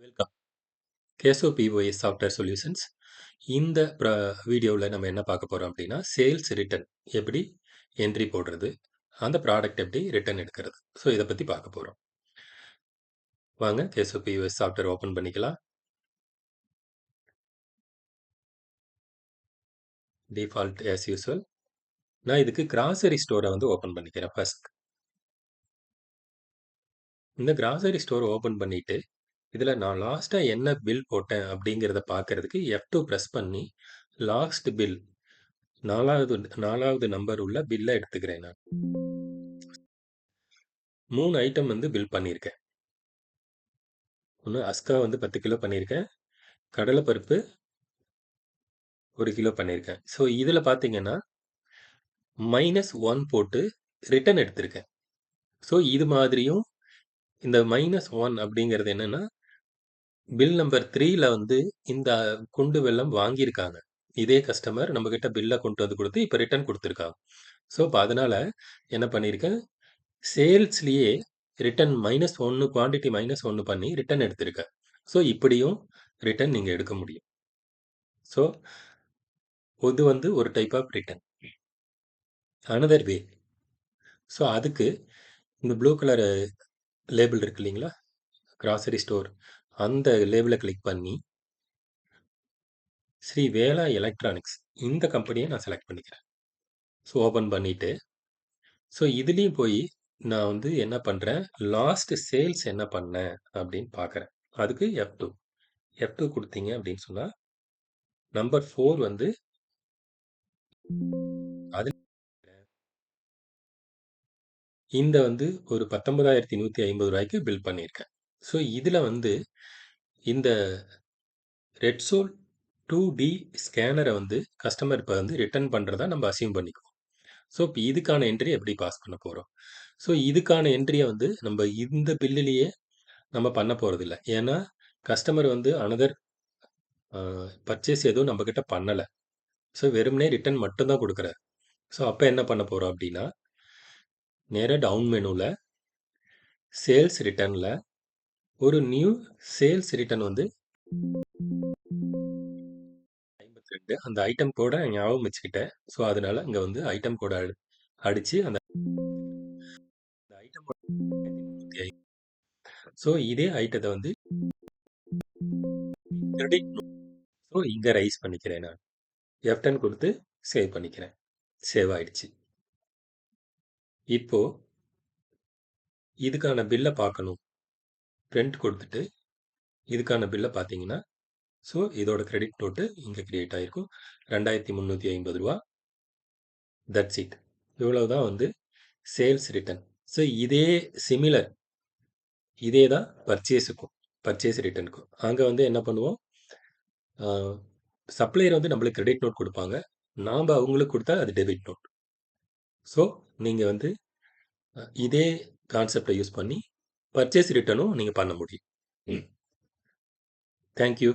Welcome Keso POS software solutions இந்த வீடியோவில் நம்ம என்ன பார்க்க போகிறோம் அப்படின்னா சேல்ஸ் ரிட்டர்ன் எப்படி என்ட்ரி போடுறது அந்த ப்ராடக்ட் எப்படி ரிட்டர்ன் எடுக்கிறது. ஸோ இதை பற்றி பார்க்க போகிறோம் வாங்க கேசோ சாஃப்ட்வேர் ஓப்பன் பண்ணிக்கலாம். டிஃபால்ட் ஆஸ் யூஸ்வல் நான் இதுக்கு கிராசரி ஸ்டோரை வந்து ஓப்பன் பண்ணிக்கிறேன் ஃபர்ஸ்ட் இந்த கிராசரி ஸ்டோர் ஓப்பன் பண்ணிட்டு இதில் நான் லாஸ்ட்டாக என்ன பில் போட்டேன் அப்படிங்கிறத பார்க்கறதுக்கு எஃப் டூ ப்ரெஸ் பண்ணி லாஸ்ட் பில் நாலாவது நாலாவது நம்பர் உள்ள பில்லை எடுத்துக்கிறேன் நான். மூணு ஐட்டம் வந்து பில் பண்ணியிருக்கேன் ஒன்று அஸ்கா வந்து பத்து கிலோ பண்ணியிருக்கேன் கடலைப்பருப்பு ஒரு கிலோ பண்ணியிருக்கேன் ஸோ இதில் பார்த்தீங்கன்னா மைனஸ் ஒன் போட்டு ரிட்டன் எடுத்திருக்கேன். ஸோ இது மாதிரியும் இந்த மைனஸ் ஒன் அப்படிங்கிறது என்னென்னா பில் நம்பர் த்ரீல வந்து இந்த குண்டு வெள்ளம் வாங்கியிருக்காங்க. இதே கஸ்டமர் நம்ம கிட்ட பில்லை கொண்டு வந்து கொடுத்து இப்போ ரிட்டர்ன் கொடுத்துருக்காங்க. ஸோ இப்போ அதனால என்ன பண்ணியிருக்கேன்? சேல்ஸ்லேயே ரிட்டர்ன் மைனஸ் ஒன்று குவான்டிட்டி மைனஸ் ஒன்று பண்ணி ரிட்டர்ன் எடுத்திருக்கேன். ஸோ இப்படியும் ரிட்டர்ன் நீங்கள் எடுக்க முடியும். ஸோ இது வந்து ஒரு type of return another way so அதுக்கு இந்த ப்ளூ கலர் லேபிள் இருக்கு இல்லைங்களா? கிராசரி ஸ்டோர் அந்த லேபிளை கிளிக் பண்ணி ஸ்ரீ வேலா எலக்ட்ரானிக்ஸ் இந்த கம்பெனியை நான் செலக்ட் பண்ணிக்கிறேன். ஸோ ஓப்பன் பண்ணிவிட்டு ஸோ இதுலேயும் போய் நான் வந்து என்ன பண்ணுறேன் லாஸ்ட் சேல்ஸ் என்ன பண்ணேன்? அப்படின்னு பார்க்குறேன் அதுக்கு எஃப் டூ எஃப் டூ கொடுத்தீங்க அப்படின்னு சொன்னால் நம்பர் ஃபோர் வந்து அது இந்த வந்து ஒரு பத்தொன்பதாயிரத்தி நூற்றி ஐம்பது ரூபாய்க்கு பில் பண்ணியிருக்கேன். ஸோ இதில் வந்து இந்த ரெட்சோல் டூ டி ஸ்கேனரை வந்து கஸ்டமர் இப்போ வந்து ரிட்டர்ன் பண்ணுறதா நம்ம அசியூம் பண்ணிக்குவோம். ஸோ இப்போ இதுக்கான என்ட்ரி எப்படி பாஸ் பண்ண போகிறோம் ஸோ இதுக்கான என்ட்ரியை வந்து நம்ம இந்த பில்லுலேயே நம்ம பண்ண போகிறதில்ல ஏன்னா கஸ்டமர் வந்து அனதர் பர்ச்சேஸ் எதுவும் நம்மக்கிட்ட பண்ணலை. ஸோ வெறுமனே ரிட்டர்ன் மட்டும்தான் கொடுக்குறாரு. ஸோ அப்போ என்ன பண்ண போகிறோம் அப்படின்னா நேராக டவுன் மெனுவில் சேல்ஸ் ரிட்டர்னில் ஒரு நியூ சேல்ஸ் ரிட்டர்ன் வந்து ஐம்பத்தி ரெண்டு அந்த ஐட்டம் கோடை ஞாபகம் வச்சுக்கிட்டேன். ஸோ அதனால அங்கே வந்து ஐட்டம் கோடை அடி அடித்து அந்த ஐட்டம் ஸோ இதே ஐட்டத்தை வந்து ஸோ இங்கே ரைஸ் பண்ணிக்கிறேன் நான். எஃப்டன் கொடுத்து சேவ் பண்ணிக்கிறேன். சேவ் ஆயிடுச்சு. இப்போ இதுக்கான பில்லை பார்க்கணும். பிரிண்ட் கொடுத்துட்டு இதுக்கான பில்லை பார்த்தீங்கன்னா ஸோ இதோட கிரெடிட் நோட்டு இங்கே கிரியேட் ஆகிருக்கும் ரெண்டாயிரத்தி முந்நூற்றி ஐம்பது ரூபா. தட்ஸ் இட் இவ்வளவு தான் வந்து சேல்ஸ் ரிட்டர்ன் ஸோ இதே சிமிலர் இதே தான் பர்ச்சேஸுக்கும் பர்ச்சேஸ் ரிட்டர்னுக்கும் அங்கே வந்து என்ன பண்ணுவோம்? சப்ளையர் வந்து நம்மளுக்கு கிரெடிட் நோட் கொடுப்பாங்க. நாம் அவங்களுக்கு கொடுத்தா அது டெபிட் நோட் ஸோ நீங்கள் வந்து இதே கான்செப்டை யூஸ் பண்ணி பர்ச்சேஸ் ரிட்டர்னும் நீங்கள் பண்ண முடியும். தேங்க்யூ